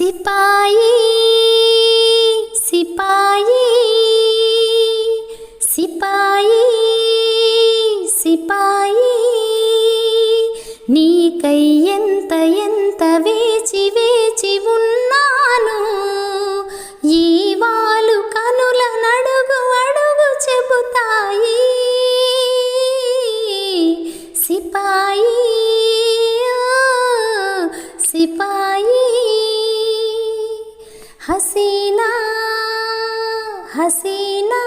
సిపాయి సిపాయి సిపాయి సిపాయి నీకై ఎంత ఎంత వేచి హసీనా హసీనా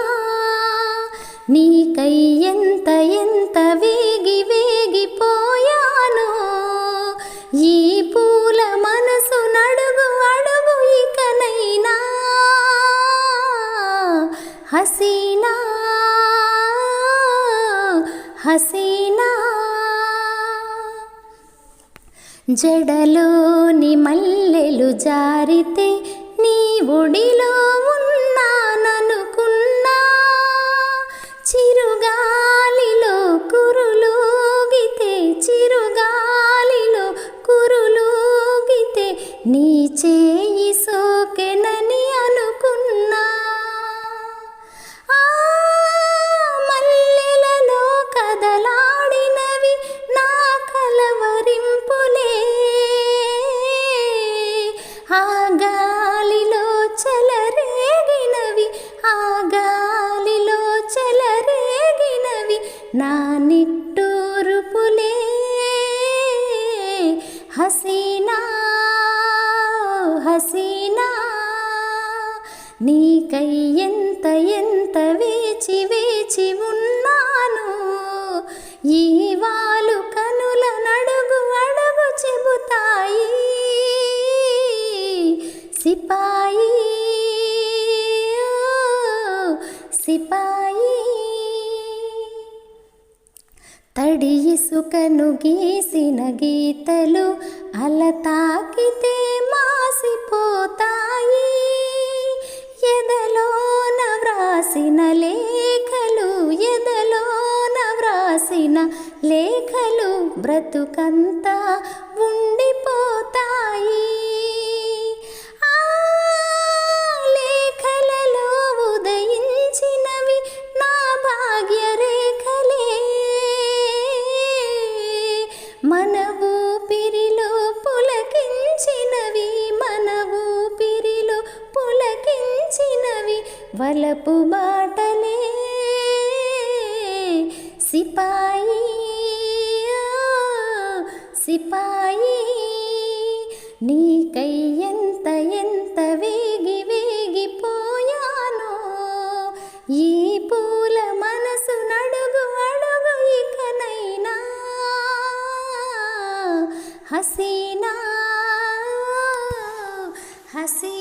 నీకై ఎంత ఎంత వేగి వేగిపోయాను ఈ పూల మనసు నడుగు అడుగు ఇకనైనా? హసీనా హసీనా జడలోని మల్లెలు జారితే గుడిలో ఒడిలో ఉన్నాననుకున్నా. చిరుగాలిలో కురులూగితే చిరుగాలిలో కురులూగితే నీచే హసీనా హసీనా నీకై ఎంత ఎంత వేచి వేచి ఉన్నాను ఈ ఇసుకను గీసిన గీతలు అల తాకితే మాసిపోతాయి. ఎదలోన వ్రాసిన లేఖలు ఎదలోన వ్రాసిన లేఖలు బ్రతుకంతా ఉండిపోతాయి. మన ఊపిరిలో పులకించినవి మన ఊపిరిలో పులకించినవి వలపు బాటలే సిపాయి. సిపాయి నీకయ్య হাসিনা হাসি